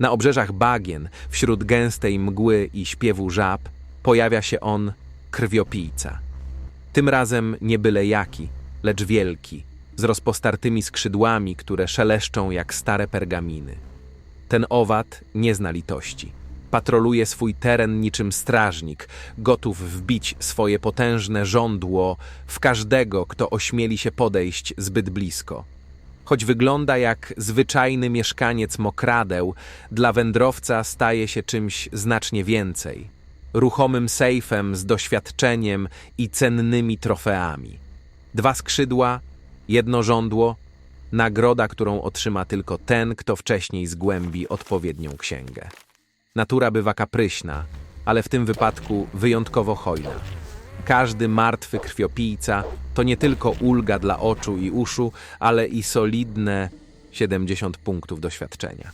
Na obrzeżach bagien, wśród gęstej mgły i śpiewu żab, pojawia się on krwiopijca. Tym razem nie byle jaki, lecz wielki, z rozpostartymi skrzydłami, które szeleszczą jak stare pergaminy. Ten owad nie zna litości. Patroluje swój teren niczym strażnik, gotów wbić swoje potężne żądło w każdego, kto ośmieli się podejść zbyt blisko. Choć wygląda jak zwyczajny mieszkaniec mokradeł, dla wędrowca staje się czymś znacznie więcej. Ruchomym sejfem z doświadczeniem i cennymi trofeami. Dwa skrzydła, jedno żądło, nagroda, którą otrzyma tylko ten, kto wcześniej zgłębi odpowiednią księgę. Natura bywa kapryśna, ale w tym wypadku wyjątkowo hojna. Każdy martwy krwiopijca to nie tylko ulga dla oczu i uszu, ale i solidne 70 punktów doświadczenia.